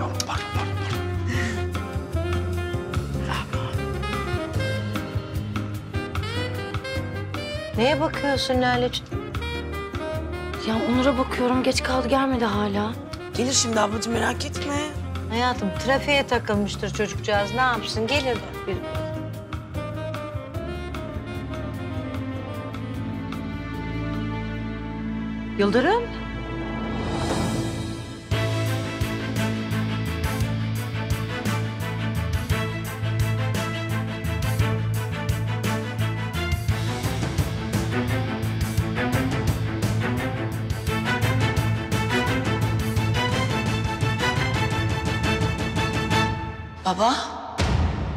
Pardon pardon. pardon. Neye bakıyorsun Lale'ciğim? Ya Onur'a bakıyorum geç kaldı gelmedi hala. Gelir şimdi ablacığım merak etme. Hayatım trafiğe takılmıştır çocukcağız. Ne yapsın? Gelir bir. Yıldırım. 宝宝。